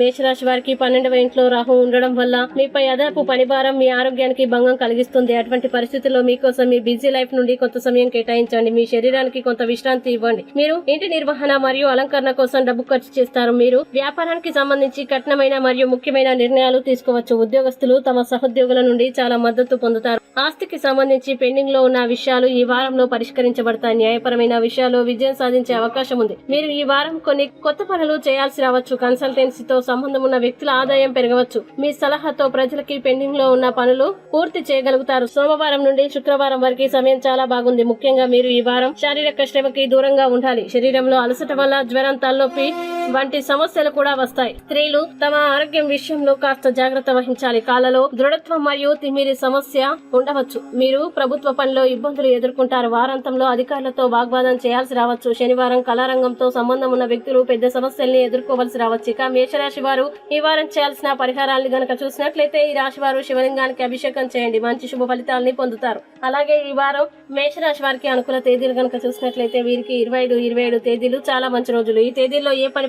మేషరాశి వారికి పన్నెండవ ఇంట్లో రాహు ఉండడం వల్ల మీపై అదనపు పనిభారం మీ ఆరోగ్యానికి భంగం కలిగిస్తుంది. అటువంటి పరిస్థితుల్లో మీకోసం మీ బిజీ లైఫ్ నుండి కొంత సమయం కేటాయించండి. మీ శరీరానికి కొంత విశ్రాంతి ఇవ్వండి. మీరు ఇంటి నిర్వహణ మరియు అలంకరణ కోసం డబ్బు ఖర్చు చేస్తారు. మీరు వ్యాపారానికి సంబంధించి కఠినమైన మరియు ముఖ్యమైన నిర్ణయాలు తీసుకోవచ్చు. ఉద్యోగస్తులు తమ సహోద్యోగుల నుండి చాలా మద్దతు పొందుతారు. ఆస్తికి సంబంధించి పెండింగ్లో ఉన్న విషయాలు ఈ వారంలో పరిష్కరించబడతాయి. న్యాయపరమైన విషయాలు విజయం సాధించే అవకాశం ఉంది. మీరు ఈ వారం కొన్ని కొత్త పనులు చేయాల్సి రావచ్చు. కన్సల్టెన్సీతో సంబంధం ఉన్న వ్యక్తుల ఆదాయం పెరగవచ్చు. మీ సలహాతో ప్రజలకి పెండింగ్లో ఉన్న పనులు పూర్తి చేయగలుగుతారు. సోమవారం నుండి శుక్రవారం వరకు సమయం చాలా బాగుంది. ముఖ్యంగా మీరు ఈ వారం శారీరక శ్రమకి దూరంగా ఉండాలి. శరీరంలో అలసట వల్ల జ్వరం తలనొప్పి వంటి సమస్యలు కూడా వస్తాయి. స్త్రీలు తమ ఆరోగ్యం విషయంలో కాస్త జాగ్రత్త వహించాలి. కాలలో దృఢత్వం మరియు తిమ్మిరి సమస్య ఉండవచ్చు. మీరు ప్రభుత్వ పనిలో ఇబ్బందులు ఎదుర్కొంటారు. వారాంతంలో అధికారులతో వాగ్వాదం చేయాల్సి రావచ్చు. శనివారం కళారంగంతో సంబంధం ఉన్న వ్యక్తులు పెద్ద సమస్యల్ని ఎదుర్కోవాల్సి రావచ్చు. ఇక మేషరాశి వారు ఈ వారం చేయాల్సిన పరిహారాలను గనక చూసినట్లయితే ఈ రాశి వారు శివలింగానికి అభిషేకం చేయండి. మంచి శుభ ఫలితాలని పొందుతారు. అలాగే ఈ వారం మేషరాశి వారికి అనుకూల తేదీలు గనక చూసినట్లయితే వీరికి ఇరవై ఐదు ఇరవై ఏడు తేదీలు చాలా మంచి రోజులు. ఈ తేదీల్లో ఏ పని